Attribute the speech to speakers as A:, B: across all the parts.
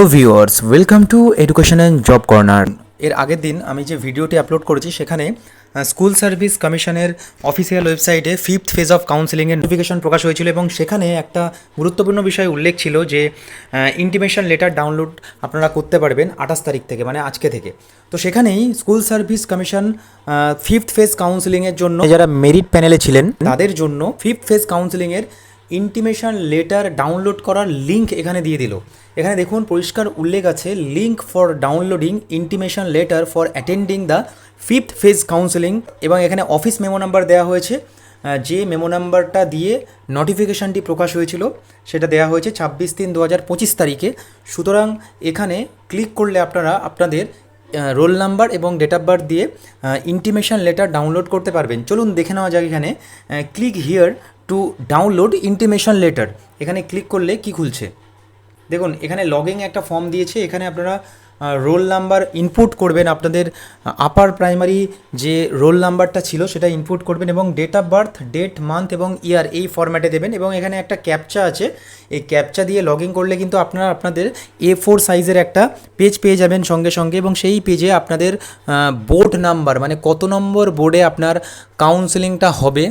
A: Hello viewers welcome to education and job corner এর আগের দিন আমি যে ভিডিওটি আপলোড করেছি সেখানে স্কুল সার্ভিস কমিশনের অফিসিয়াল ওয়েবসাইটে ফিফথ ফেজ অফ কাউন্সিলিংয়ের নোটিফিকেশন প্রকাশ হয়েছিল এবং সেখানে একটা গুরুত্বপূর্ণ বিষয় উল্লেখ ছিল যে ইন্টিমেশন লেটার ডাউনলোড আপনারা করতে পারবেন আঠাশ তারিখ থেকে মানে আজকে থেকে। তো সেখানেই school service commission fifth phase কাউন্সিলিংয়ের জন্য যারা মেরিট প্যানেলে ছিলেন তাদের জন্য ফিফথ ফেজ কাউন্সিলিংয়ের ইন্টিমেশন লেটার ডাউনলোড করার লিঙ্ক এখানে দিয়ে দিল। এখানে দেখুন, পরিষ্কার উল্লেখ আছে link for downloading intimation letter for attending the fifth phase counselling এবং এখানে অফিস মেমো নাম্বার দেওয়া হয়েছে। যে মেমো নাম্বারটা দিয়ে নোটিফিকেশানটি প্রকাশ হয়েছিল, সেটা দেওয়া হয়েছে ছাব্বিশ তিন দু হাজার পঁচিশ তারিখে। সুতরাং এখানে ক্লিক করলে আপনারা আপনাদের রোল নাম্বার এবং ডেট অফ বার্থ দিয়ে ইন্টিমেশন লেটার ডাউনলোড করতে পারবেন। চলুন দেখে নেওয়া যাক এখানে। Click here to download intimation letter এখানে ক্লিক করলে কি খুলছে? দেখুন, এখানে লগিং একটা ফর্ম দিয়েছে। এখানে আপনারা রোল নাম্বার ইনপুট করবেন আপনাদের আপার প্রাইমারি যে রোল নাম্বারটা ছিল সেটা ইনপুট করবেন এবং date of birth date month এবং ইয়ার এই ফরম্যাটে দেবেন এবং এখানে একটা ক্যাপচা আছে। এই ক্যাপচা দিয়ে লগ ইন করলে কিন্তু আপনারা আপনাদের এ ফোর সাইজের একটা পেজ পেয়ে যাবেন সঙ্গে সঙ্গে এবং সেই পেজে আপনাদের বোর্ড নাম্বার মানে কত নম্বর বোর্ডে আপনার কাউন্সেলিংটা হবে।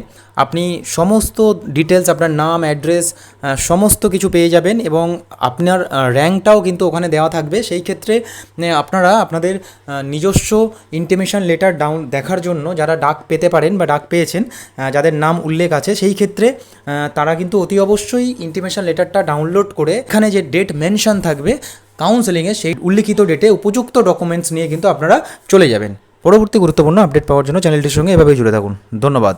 A: আপনি সমস্ত ডিটেলস আপনার নাম অ্যাড্রেস সমস্ত কিছু পেয়ে যাবেন এবং আপনার র্যাঙ্কটাও কিন্তু ওখানে দেওয়া থাকবে। সেই ক্ষেত্রে আপনারা আপনাদের নিজস্ব ইন্টিমেশন লেটার ডাউন দেখার জন্য যারা ডাক পেতে পারেন বা ডাক পেয়েছেন যাদের নাম উল্লেখ আছে, সেই ক্ষেত্রে তারা কিন্তু অতি অবশ্যই ইন্টিমেশন লেটারটা ডাউনলোড করে এখানে যে ডেট মেনশন থাকবে কাউন্সেলিংয়ে সেই উল্লিখিত ডেটে উপযুক্ত ডকুমেন্টস নিয়ে কিন্তু আপনারা চলে যাবেন। পরবর্তী গুরুত্বপূর্ণ আপডেট পাওয়ার জন্য চ্যানেলটির সঙ্গে এভাবেই জুড়ে থাকুন। ধন্যবাদ।